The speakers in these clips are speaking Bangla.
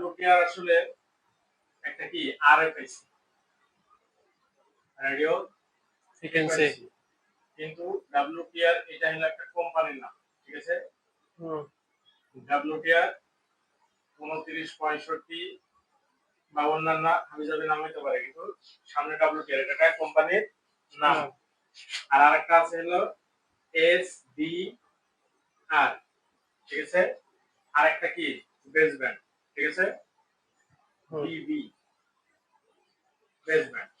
ডাব্লিউটিআর আসলে একটা কি আরএফআইসি। রেডিও ফ্রিকোয়েন্সি কিন্তু ডাব্লিউটিআর এটা হলো একটা কোম্পানির নাম ঠিক আছে? হুম। ডাব্লিউটিআর উনত্রিশ পঁয়ষট্টি বা অন্যান্য হাবিজাবি নাম হতে পারে কিন্তু সামনে ডাব্লিউটিআর এটা কোম্পানির নাম। আর আরেকটা আছে হলো এস বি আর ঠিক আছে? আরেকটা কি? বেস ব্যান্ড ঠিক আছে। বিবি বেস ব্যান্ড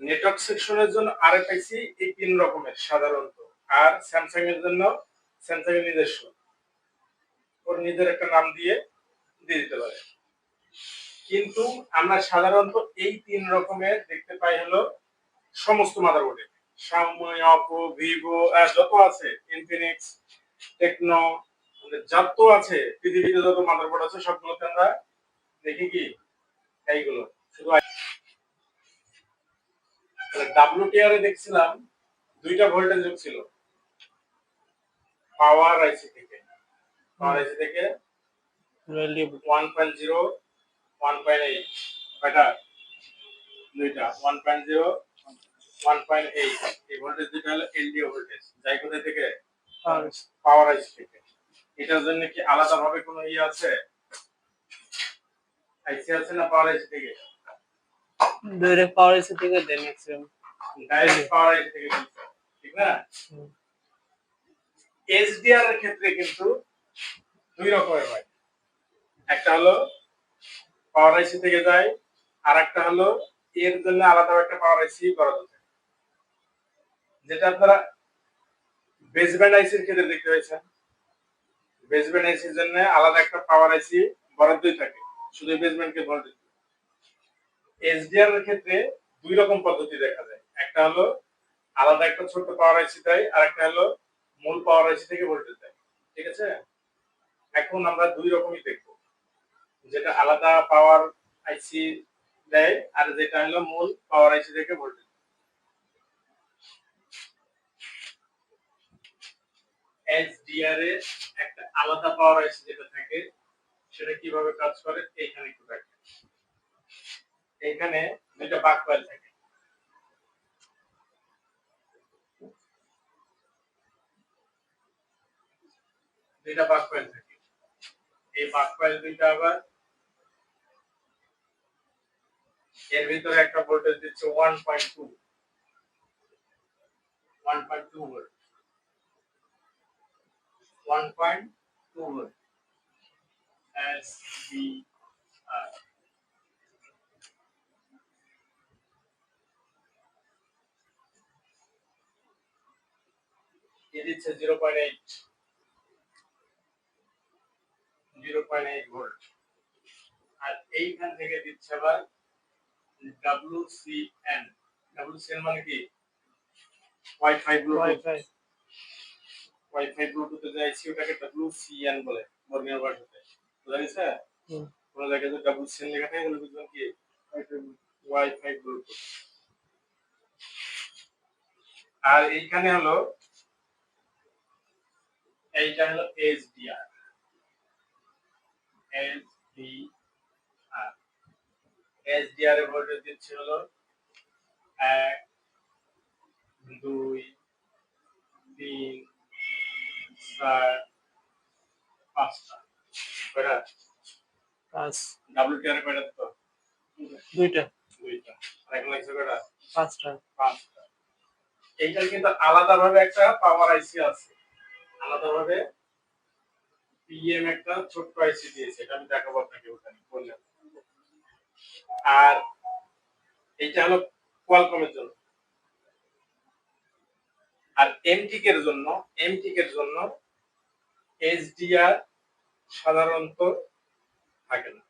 নেটওয়ার্ক সেকশনের জন্য আরএফআইসি এই তিন রকমের সাধারণত। আর স্যামসাং এর জন্য স্যামসাং এর নিজস্ব। ওর নিজের একটা নাম দিয়ে দিয়ে দিতে পারে। কিন্তু আমরা সাধারণত এই তিন রকমের দেখতে পাই হলো সমস্ত মাদারবোর্ডে Oppo, Vivo আহ, যত আছে ইনফিনিক্স টেকনো যত আছে পৃথিবীতে যত মাদারবোর্ড আছে সবগুলোতে আমরা দেখি কি? এইগুলো। শুধু ডাব্লিউটিআর এ দেখছিলাম দুইটা ভোল্টেজ যুগ ছিল। পাওয়ার আইসি থেকে। পাওয়ার আইসি থেকে one point zero one point eight কয়টা? দুইটা। One point zero one point eight এই ভোল্টেজ দুইটা হলো এলডিও ভোল্টেজ যাই কোথায় থেকে? পাওয়ার আইসি থেকে। এটার জন্য কি আলাদা ভাবে কোনো ইয়ে আছে? আইসি আছে না পাওয়ার আইসি থেকে? ডাইরেক্ট পাওয়ার এসে থেকে দেন ম্যাক্সিমাম ডাইরেক্ট পাওয়ার আইসি থেকে ঠিক না? এসডিআর এর ক্ষেত্রে কিন্তু দুই রকমের হয়। একটা হলো পাওয়ার আইসি থেকে যায় আর একটা হলো এর জন্য আলাদা একটা পাওয়ার আইসি করা যায় যেটা আপনারা বেসব্যান্ড আইসির ক্ষেত্রে দেখতে পাচ্ছেন বেসব্যান্ড আইসির জন্য আলাদা একটা পাওয়ার আইসি বরাদ্দই থাকে। শুধু বেসব্যান্ডকে ভোল্টেজ এসডিআর এর ক্ষেত্রে দুই রকম পদ্ধতি দেখা যায়। একটা হলো আলাদা একটা ছোট্ট পাওয়ার আইসি দেয়, আর একটা হলো মূল পাওয়ার আইসি থেকে ভোল্টেজ দেয়। ঠিক আছে? এখন আমরা দুই রকমই দেখব। যেটা আলাদা পাওয়ার আইসি দেয়, আর যেটা হলো মূল পাওয়ার আইসি থেকে ভোল্টেজ এসডিআর একটা আলাদা পাওয়ার আইসি যেটা থাকে, সেটা কীভাবে কাজ করে এইখানে একটু দেখেন। এখানে দুইটা বাক কয়েল থাকে। দুইটা বাক কয়েল থাকে। এই বাক কয়েল দুইটা আবার এর ভিতরে একটা ভোল্টেজ দিচ্ছে one point two one point two volt one point two volt S B R A দিচ্ছে zero point eight zero point eight volt আর এইখান থেকে দিচ্ছে আবার W C N W C মানে কি? ওয়াইফাই ওয়াইফাই ওয়াইফাই ব্লুটুথে যে আইসি ওটাকে ডাব্লিউ সি এন বলে বর্গীয় ভাষাতে বুঝা গেছে। কোনো জায়গায় যদি ডাব্লিউ সি এন লেখা থাকে তাহলে বুঝবেন কি? ওয়াইফাই ব্লুটুথ আর এইখানে হলো এইটা হলো এইচডিআর এইচডিআর এইচডিআর এর ভোল্টেজ দিচ্ছে হলো এক দুই তিন পাঁচটা কয়টা পাঁচ কয়টা তো দুইটা। দুইটা। আর এখন লাগছে কয়টা পাঁচটা পাঁচটা এইটার কিন্তু আলাদাভাবে একটা পাওয়ার আইসি আছে। আলাদাভাবে পিএম একটা ছোট্ট আইসি দিয়েছে। এটা আমি দেখাবো আপনাকে ওখানে বললাম। আর এইটা হলো কোয়ালকমের জন্য। আর এমটিক এর জন্য এমটিক এর জন্য এইচডিআর সাধারণত থাকে না।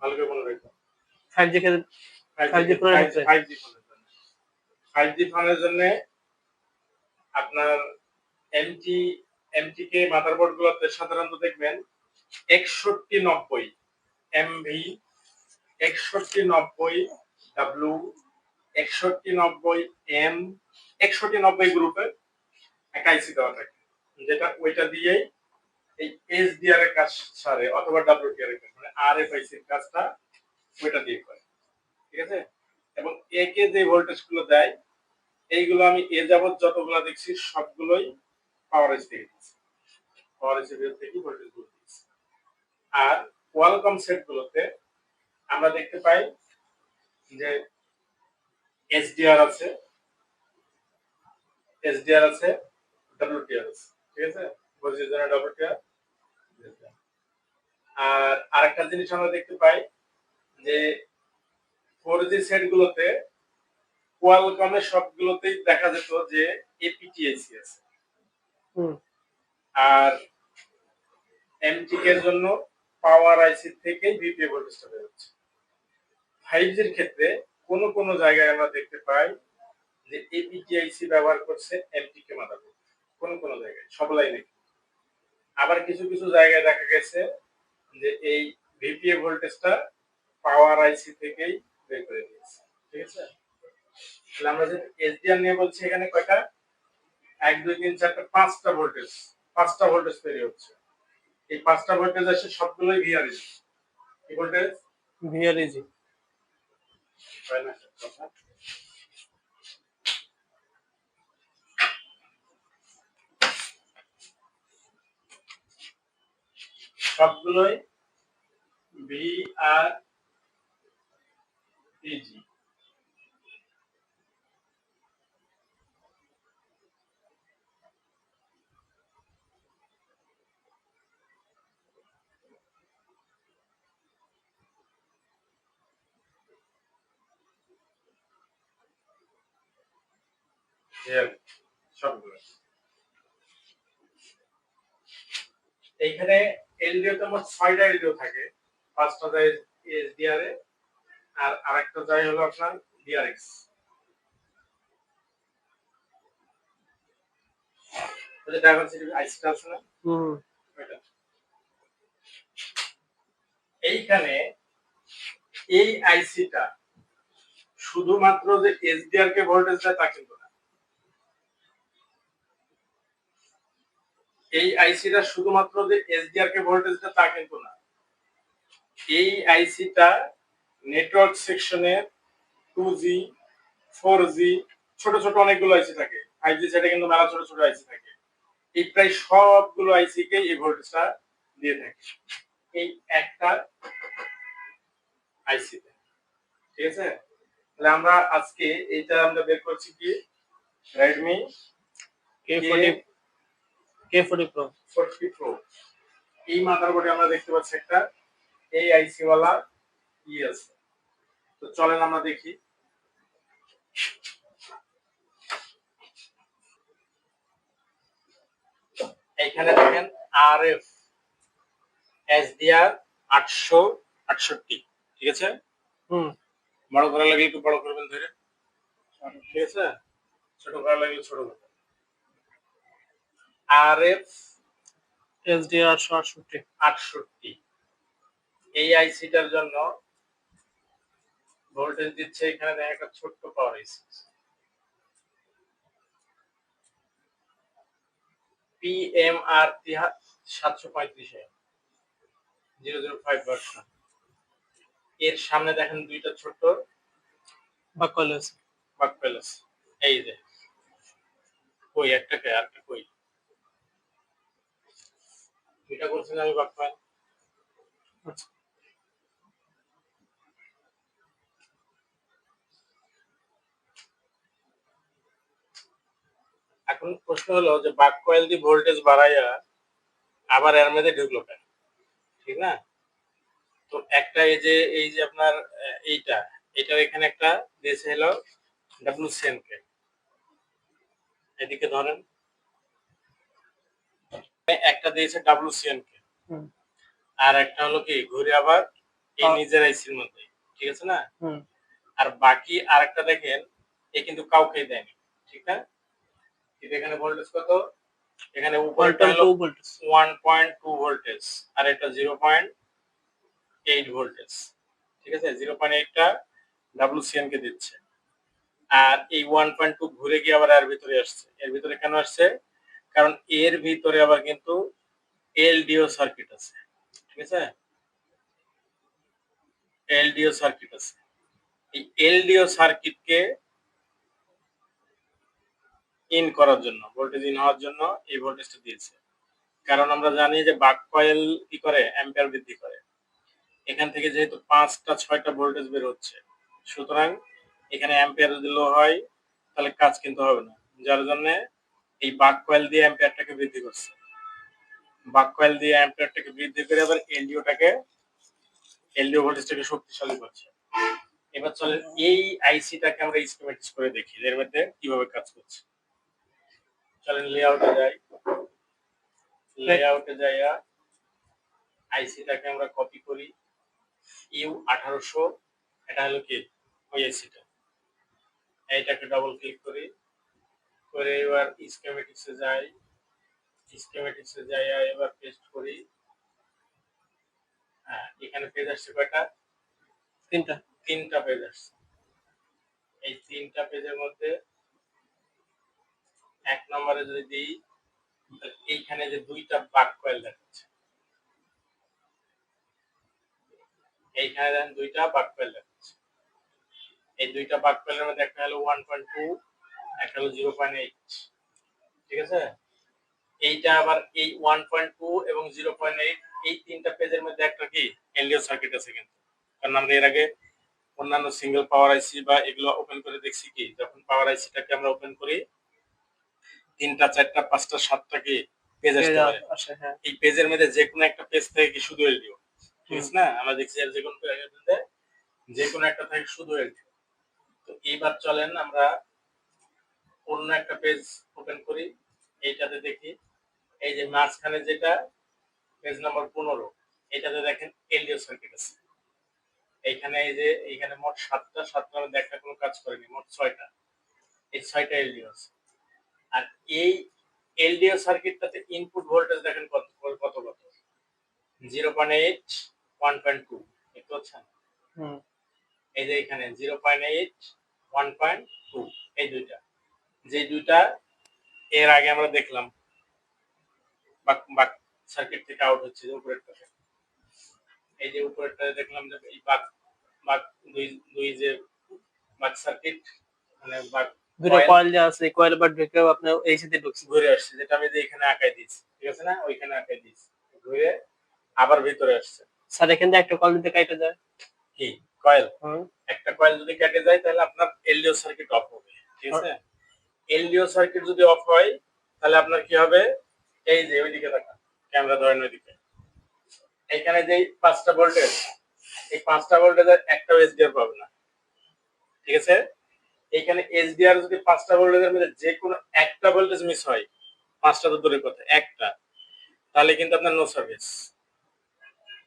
ভালো করে মনে রাখবেন ফাইভ জি ক্ষেত্রে 5G ফোনের ক্ষেত্রে? 5G ফোনের জন্য। 5G ফোনের জন্য আপনার এমটি এমটি কে মাদারবোর্ড গুলোতে সাধারণত দেখবেন একষট্টি নব্বই এমভি একষট্টি নব্বই ডাব্লু একষট্টি নব্বই এম একষট্টি নব্বই গ্রুপের একটা আইসি দেওয়া থাকে। যেটা ওইটা দিয়েই এই এইচডিআর এর কাজ সারে, অথবা ডাব্লিউটিআর এর কাজ মানে আরএফআইসি এর কাজটা ওইটা দিয়ে করে। ঠিক আছে? এবং একে যে ভোল্টেজগুলো দেয়, এইগুলো আমি এ যাবত যতগুলো দেখছি, সবগুলোই পাওয়ার এস থেকে দিচ্ছি। পাওয়ার এস থেকে ভোল্টেজগুলো দিচ্ছি। আর ওয়ালকম সেট গুলোতে আমরা দেখতে পাই যে এসডিআর আছে এসডিআর আছে ডাব্লিউটিআর আছে। ঠিক আছে? আর আরেকটা জিনিস আমরা দেখতে পাই যে ফোর জি সেট গুলোতে কোয়ালকমের সবগুলোতেই দেখা যেত যে এপিটিএসি আছে। আর এমটিকে এর জন্য পাওয়ার আইসি থেকে ভিপিএ ভোল্টেজটা বের হচ্ছে। ফাইভ জির ক্ষেত্রে কোন কোন জায়গায় আমরা দেখতে পাই যে এপিটিআইসি ব্যবহার করছে এমটিকে মাদারবোর্ড। কোন কোন জায়গায় সব লাইনে আবার কিছু কিছু জায়গায় দেখা গেছে যে এই ভিপিএ ভোল্টেজটা পাওয়ার আইসি থেকেই বের করে দিয়েছে। ঠিক আছে? তাহলে আমরা যে এসডিআর নিয়ে বলছি এখানে কয়টা? এক দুই তিন চারটা পাঁচটা ভোল্টেজ পাঁচটা ভোল্টেজ তৈরি হচ্ছে। এই পাঁচটা ভোল্টেজ আসে সবগুলোই ভিআরএস কি ভোল্টেজ ভিআর ইজি হয় না কথা? সবগুলোই ভি আর ইজি সবগুলো। এইখানে এলডিও তো মোট ছয়টা এলডিও থাকে। পাঁচটা যায় এসডিআর এ আর আরেকটা যায় হলো আপনার ডিআরএক্স। যে ডাইভার্সিটি আইসিটা আছে না? হুম। এইখানে এই আইসিটা শুধুমাত্র যে এসডিআর কে ভোল্টেজ দেয় তা কিন্তু এই আইসিটা শুধুমাত্র যে এসডিআর কে ভোল্টেজটা তা কিন্তু না। এই আইসিটা নেটওয়ার্ক সেকশনের টু জি ফোর জি ছোট ছোট অনেকগুলো আইসি থাকে। ফাইভ জি সেটা কিন্তু মেলা ছোট ছোট আইসি থাকে। এই প্রায় সবগুলো আইসি কে এই ভোল্টেজটা দিয়ে থাকে। এই একটা আইসি ঠিক আছে? তাহলে আমরা আজকে এইটা আমরা বের করছি কি? Redmi K forty K forty Pro forty Pro এই মাদারবোর্ডে আমরা দেখতে পাচ্ছি একটা এই আইসি ওয়ালা ই আছে তো চলেন আমরা দেখি। এইখানে দেখেন আর এফ এস এসডিআর আটশো আটষট্টি। ঠিক আছে? হুম। বড় করা লাগলে একটু বড় করবেন ধরে। ঠিক আছে? ছোট করা লাগলে ছোট করবেন। আর এফ এসডি আটশো আটষট্টি আটষট্টি। এই আইসিটার জন্য ভোল্টেজ দিচ্ছে এখানে দেখা একটা ছোট্ট পাওয়ার আইসি পিএমআর সাতশো পঁয়ত্রিশ জিরো জিরো ফাইভ ভার্সন এর সামনে দেখেন দুইটা ছোট বা কলেজ বাক প্যালেস এই যে কই একটা কে আরেকটা কই? দুইটা করছেন আমি প্যাল আচ্ছা। এখন প্রশ্ন হলো যে বাক কয়েল দিয়ে ভোল্টেজ বাড়াইয়া আবার এর মধ্যে ঢুকলো কেন? ঠিক না? তো একটা এই যে এই যে আপনার এইটা এটার এখানে একটা দিয়েছে হলো ডাব্লিউ কে। এদিকে ধরেন। একটা দিয়েছে ডাব্লিউ কে আর একটা হলো কি ঘুরে আবার এই নিজের আইসির মধ্যে ঠিক আছে না? আর বাকি আরেকটা দেখেন এ কিন্তু কাউকে দেয়নি ঠিক না? কিন্তু এখানে ভোল্টেজ কত? এখানে উপরটা হলো two voltage one point two voltage আর এটা জিরো পয়েন্ট এইট ভোল্টেজ ঠিক আছে? জিরো পয়েন্ট এইটটা ডাব্লিউসিএন কে দিচ্ছে। আর এই ওয়ান পয়েন্ট টু ঘুরে গিয়ে আবার এর ভিতরে আসছে। এর ভিতরে কেন আসছে? কারণ এর ভিতরে আবার কিন্তু এলডিও সার্কিট আছে, ঠিক আছে? এলডিও সার্কিট আছে। এই এলডিও সার্কিটকে ইন করার জন্য, ভোল্টেজ ইন হওয়ার জন্য এই ভোল্টেজটা দিয়েছে। কারণ আমরা জানি যে বাক কয়েল কি করে? অ্যাম্পিয়ার বৃদ্ধি করে। এখান থেকে যেহেতু পাঁচটা, ছয়টা ভোল্টেজ বের হচ্ছে, সুতরাং এখানে অ্যাম্পিয়ার যদি লো হয়, তাহলে কাজ কিন্তু হবে না। যার জন্য এই বাক কয়েল দিয়ে অ্যাম্পিয়ারটাকে বৃদ্ধি করছে। বাক কয়েল দিয়ে অ্যাম্পিয়ারটাকে বৃদ্ধি করে আবার এলডিওটাকে, এলডিও ভোল্টেজটাকে শক্তিশালী করছে। এবার চলে এই আইসিটাকে আমরা স্কিমেটিক্স করে দেখি, এর মধ্যে কীভাবে কাজ করছে। চলেন লেআউটে যাই। লেআউটে যাইয়া আইসিটাকে আমরা কপি করি। ইউ আঠারোশো, এটা হলো কি? ওই আইসিটা। এইটাকে ডবল ক্লিক করি। করে এবার স্কিমেটিক্সে যাই স্কিমেটিক্সে যাইয়া এবার পেস্ট করি। হ্যাঁ এখানে পেজ আসছে কয়টা? তিনটা। তিনটা পেজ আসছে। এই তিনটা পেজের মধ্যে এক নম্বরে যদি দিই এইখানে যে দুইটা বাক কয়েল দেখাচ্ছে। এইখানে দেখেন দুইটা বাক কয়েল দেখাচ্ছে। এই দুইটা বাক কয়েলের মধ্যে একটা হলো ওয়ান পয়েন্ট টু একটা হলো জিরো পয়েন্ট এইট ঠিক আছে? এইটা আবার এই ওয়ান পয়েন্ট টু এবং জিরো পয়েন্ট এইট এই তিনটা পেজের মধ্যে একটা কি? এলডিও সার্কিট আছে কিন্তু। কারণ আমরা এর আগে অন্যান্য সিঙ্গেল পাওয়ার আইসি বা এগুলো ওপেন করে দেখছি কি? যখন পাওয়ার আইসিটাকে আমরা ওপেন করি তিনটা চারটা পাঁচটা সাতটা কি? পেজ আসতে পারে। হ্যাঁ। এই পেজের মধ্যে যে কোনো একটা পেজ থেকে কি শুধু এলডিও? ঠিক আছে না? আমরা দেখছি যে কোনো পেজের মধ্যে যে কোনো একটা থেকে শুধু এলডিও। তো এইবার চলেন আমরা অন্য একটা পেজ ওপেন করি এইটাতে দেখি। এই যে মাঝখানে যেটা পেজ নাম্বার পনেরো এটাতে দেখেন এলডিও সার্কিট আছে। এইখানে এই যে এইখানে মোট সাতটা সাতটা মধ্যে একটা কোনো কাজ করেনি মোট ছয়টা। এই ছয়টা এলডিও আছে। আর এই এলডিও সার্কিটটাতে ইনপুট ভোল্টেজ দেখেন কত কত কত? Zero point eight one point two দেখতে পাচ্ছেন? এই যে এখানে zero point eight one point two এই দুইটা। যে দুইটা এর আগে আমরা দেখলাম। বাক সার্কিট থেকে আউট হচ্ছে যে উপরেরটা। এই যে উপরেরটা দেখলাম যে এই বাক বাক দুই দুই যে বাক সার্কিট মানে বাক দুটো কয়েল যে আছে কয়েল ঢুকে আপনার এই সাথে ঢুকছে। ঘুরে আসছে যেটা আমি যে এখানে আঁকাই দিয়েছি ঠিক আছে না? ওইখানে আঁকাই দিয়েছি। ঘুরে আবার ভিতরে আসছে। স্যার এখান থেকে একটা কয়েল দিতে কাইটা যায়। কি? কয়েল হুম। একটা কয়েল যদি কেটে যায় তাহলে আপনার এলডিও সার্কিট অফ হবে ঠিক আছে? এলডিও সার্কিট যদি অফ হয়, তাহলে আপনার কি হবে? এই যে, ওইদিকে তাকান ক্যামেরা ধরেন ওইদিকে। এখানে যে পাঁচটা ভোল্টেজ এই পাঁচটা ভোল্টেজের একটাও এসডিআর পাবে না। ঠিক আছে? এইখানে এসডিআর যদি পাঁচটা ভোল্টেজের মধ্যে যে কোনো একটা ভোল্টেজ মিস হয়, পাঁচটা তো দূরের কথা, একটা, তাহলে কিন্তু আপনার নো সার্ভিস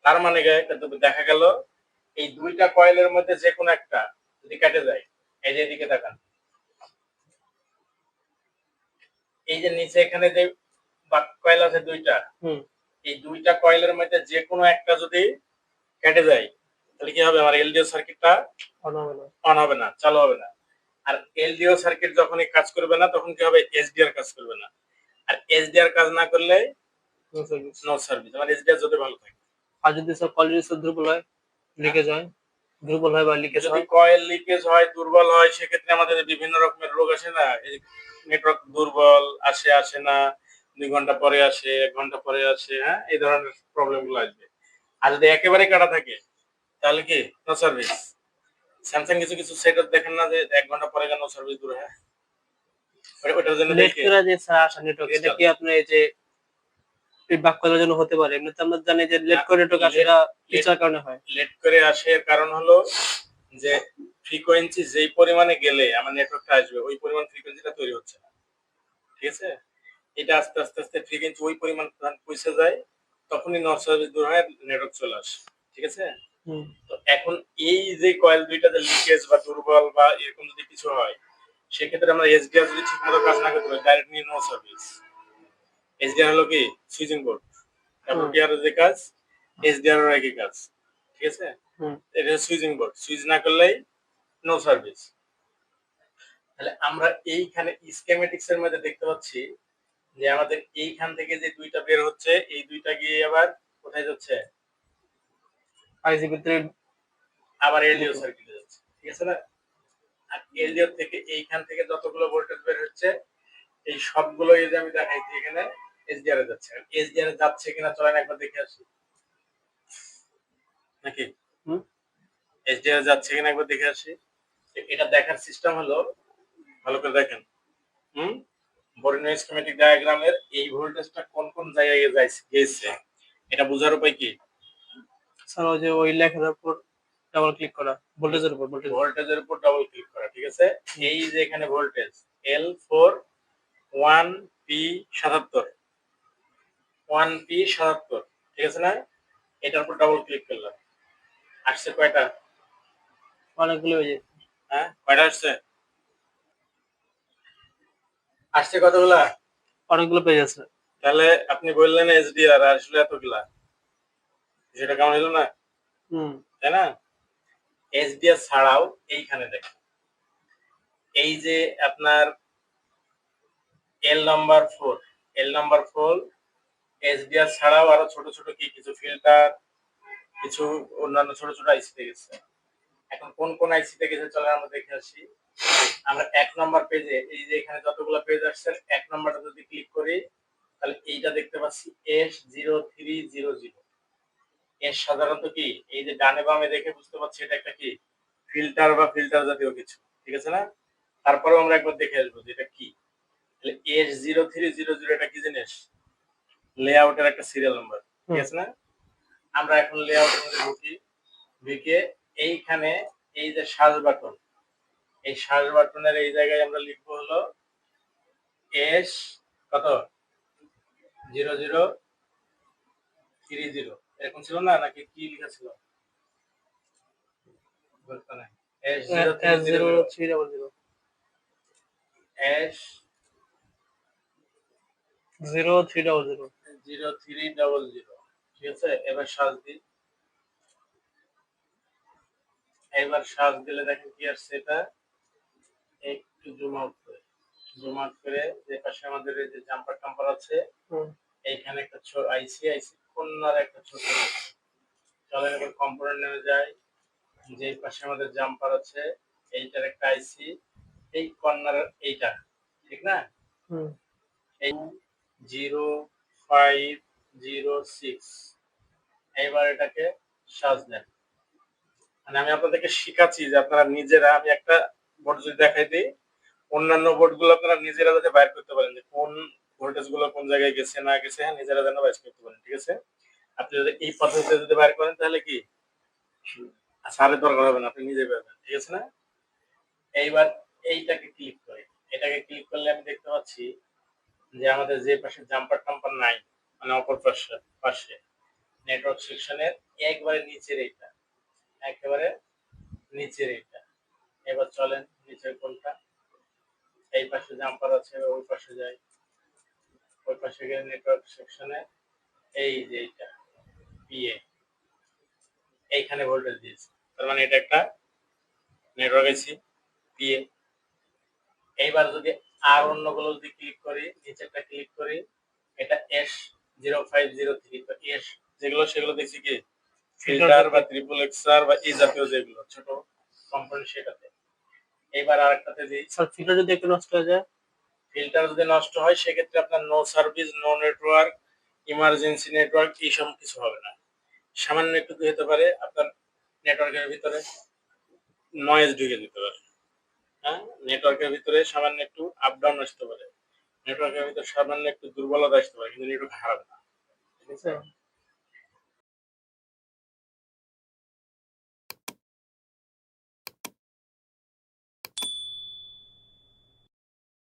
তার মানে দেখা গেল, এই দুইটা কয়েলের মধ্যে যে কোনো একটা যদি কেটে যায়, এই যে এদিকে দেখান এই যে নিচে এখানে যে কয়েল আছে দুইটা এই দুইটা কয়েলের মধ্যে যে কোনো একটা যদি কেটে যায় তাহলে কি হবে? আমার এলডিও সার্কিটটা অন হবে না। অন হবে না চালু হবে না। আর এলডিও সার্কিট যখনই কাজ করবে না তখন কি হবে? এসডিআর কাজ করবে না। আর এসডিআর কাজ না করলে। নো সার্ভিস আমার এসডিআর যদি ভালো থাকে। আর যদি সব কলেজ দুর্বল হয় লিখে হয়? দুর্বল হয় বা লিকেজ যদি হয়? কয়েল লিকেজ হয় দুর্বল হয় সেক্ষেত্রে আমাদের বিভিন্ন রকমের রোগ আসে না? নেটওয়ার্ক দুর্বল আসে আসে না দুই ঘণ্টা পরে আসে এক ঘণ্টা পরে আসে হ্যাঁ? এই ধরনের প্রবলেমগুলো আসবে। আর যদি একেবারে কাটা থাকে তাহলে কি? নো সার্ভিস স্যামসাং কিছু কিছু সেট দেখেন না যে এক ঘণ্টা পরে নো সার্ভিস দূর হয়? ওটা- ওটার জন্য যে স্যার আসা নেটওয়ার্ক এটা কি আপনার এই যে বাক করার জন্য হতে পারে। এমনিতে আমরা জানি যে লেট করে নেটওয়ার্ক আসে এটা কিছুর কারণে হয়। লেট করে আসে এর কারণ হলো যে ফ্রিকোয়েন্সি যেই পরিমাণে গেলে আমার নেটওয়ার্কটা আসবে ওই পরিমাণ ফ্রিকোয়েন্সিটা তৈরি হচ্ছে না। ঠিক আছে? এটা আস্তে আস্তে আস্তে ফ্রিকোয়েন্সি ওই পরিমাণ পৌঁছে যায় তখনই নর্থ সার্ভিস দূর হয় নেটওয়ার্ক চলে আসে। ঠিক আছে? তো এখন এই যে কয়েল দুইটা যে লিকেজ বা দুর্বল বা এরকম যদি কিছু হয় সেক্ষেত্রে আমরা এসডিআর যদি ঠিকমতো কাজ না করতে পারি ডাইরেক্ট নিয়ে নো সার্ভিস এসডিআর হলো কি? Switching board. ডাব্লিউটিআর যে কাজ? এসডিআর এর একই কাজ। ঠিক আছে? এটা সুইচিং বোর্ড। সুইচ না করলেই নো সার্ভিস তাহলে আমরা এইখানে স্কেমেটিক্স এর মধ্যে দেখতে পাচ্ছি যে আমাদের এইখান থেকে যে দুইটা বের হচ্ছে এই দুইটা গিয়ে আবার কোথায় যাচ্ছে? আইসি ভিতরে আবার এলডিও সার্কিটে যাচ্ছে। ঠিক আছে না? আর এলডিও থেকে এইখান থেকে যতগুলো ভোল্টেজ বের হচ্ছে এই সবগুলো এই যে আমি দেখাইছি এখানে এসডিআর এ যাচ্ছে। এসডিআর এ যাচ্ছে কিনা চলেন একবার দেখে আসি। নাকি? হুম। এসডিআর যাচ্ছে কিনা একবার দেখে আসি। এটা দেখার সিস্টেম হলো ভালো করে দেখেন। হুম? বর্ণীয় স্কিমেটিক ডায়াগ্রামের এই ভোল্টেজটা কোন কোন জায়গায় গেছে? এটা বোঝার উপায় কি? স্যার ওই যে ওই লেখার উপর ডাবল ক্লিক করা ভোল্টেজের উপর ভোল্টেজ ভোল্টেজের উপর ডাবল ক্লিক করা ঠিক আছে? এই যে এখানে voltage L four one P সাতাত্তর। ওয়ান পি সাতাত্তর ঠিক আছে না? এটার উপর ডাবল ক্লিক করলাম। আসছে কয়টা? অনেকগুলো হয়ে হ্যাঁ কয়টা আসছে? আসছে কতগুলা? অনেকগুলো পেজ আছে তাহলে আপনি বললেন এসডিআর আসলে এতগুলা। সেটা কেমন হলো না? হুম। তাই না? এসডিআর ছাড়াও এইখানে দেখেন। এই যে আপনার L number four L number four SDR ছাড়াও আরও ছোট ছোট কি কিছু ফিল্টার কিছু অন্যান্য ছোট ছোট আইসিতে গেছে। এখন কোন কোন আইসিতে গেছে চলে আমরা দেখে আসি। আমরা এক নম্বর পেজে এই যে এখানে যতগুলো পেজ আসছে, এক নম্বরটা যদি ক্লিক করি, তাহলে এইটা দেখতে পাচ্ছি S zero three zero zero S সাধারণত কি, এই যে ডানে বামে দেখে বুঝতে পারছি এটা একটা কি ফিল্টার বা ফিল্টার জাতীয় কিছু, ঠিক আছে না? তারপরেও আমরা একবার দেখে আসব যে এটা কি। তাহলে S zero three zero zero এটা কি জিনিস? লেআউটের একটা সিরিয়াল নাম্বার ঠিক আছে না? আমরা এখন লেআউটের মধ্যে ঢুকি ঢুকে এইখানে এই যে সার্চ বাটন এই সার্চ বাটনের এই জায়গায় আমরা লিখব হলো এস কত? Zero zero three zero. এরকম ছিল না? নাকি কি লেখা ছিল? S S zero three double zero. S zero three double zero. Zero three double zero. ঠিক আছে? এবার সার্চ দিই। এবার সার্চ দিলে দেখেন কি আসছে এটা? একটু জুম আউট করে। জুম আউট করে যে পাশে আমাদের যে জাম্পার টাম্পার আছে এইখানে একটা ছোট আইসি আইসি কন্যার একটা ছোট চলেন এবার কম্পোনেন্ট নেমে যাই যে পাশে আমাদের জাম্পার আছে এইটার একটা আইসি। এই কর্নার এইটা ঠিক না? এই জিরো ফাইভ জিরো সিক্স এইবার এটাকে সাজ মানে আমি আপনাদেরকে শিখাচ্ছি যে আপনারা নিজেরা, আমি একটা বোর্ড যদি দেখাই দিই, অন্যান্য বোর্ডগুলো আপনারা নিজেরা যাতে বাইর করতে পারেন যে কোন ভোল্টেজগুলো কোন জায়গায় গেছে, না গেছে হ্যাঁ নিজেরা যেন বাইর করতে পারেন, ঠিক আছে? আপনি যদি এই পদ্ধতিতে যদি বাইর করেন, তাহলে কি? সারের দরকার হবে না, আপনি নিজে পারবেন ঠিক আছে না? এইবার এইটাকে ক্লিক করে। এটাকে ক্লিক করলে আমি দেখতে পাচ্ছি যে আমাদের যে পাশে জাম্পার টাম্পার নাই মানে অপর পাশে পাশে নেটওয়ার্ক সেকশনের একবারে নিচের এইটা, একেবারে নিচের এইটা। এবার চলেন নিচের কোনটা? এই পাশে জাম্পার আছে, ওই পাশে যাই। ওই পাশে গেলে নেটওয়ার্ক সেকশনে এই যে এইটা পিএ এইখানে ভোল্টেজ দিয়েছে। তার মানে এটা একটা নেটওয়ার্ক আইসি পিএ এইবার যদি আর অন্যগুলো যদি ক্লিক করি নিচেরটা ক্লিক করি এটা S zero five zero three তো এস যেগুলো সেগুলো দেখছি কি? ফিল্টার বা ট্রিপল এক্সার বা এই জাতীয় যেগুলো ছোট কোম্পানি সেটাতে। এইবার আরেকটাতে দিই। স্যার ফিল্টার যদি একটু নষ্ট হয়ে যায়? ফিল্টার যদি নষ্ট হয় সেক্ষেত্রে আপনার no service no network emergency network এইসব কিছু হবে না। সামান্য একটু হতে পারে আপনার নেটওয়ার্কের ভিতরে। নয়েজ ঢুকে যেতে পারে। হ্যাঁ নেটওয়ার্কের ভিতরে সামান্য একটু আপ ডাউন আসতে পারে। নেটওয়ার্কের ভিতরে সামান্য একটু দুর্বলতা আসতে পারে, কিন্তু নেটওয়ার্ক হারাবে না। ঠিক আছে?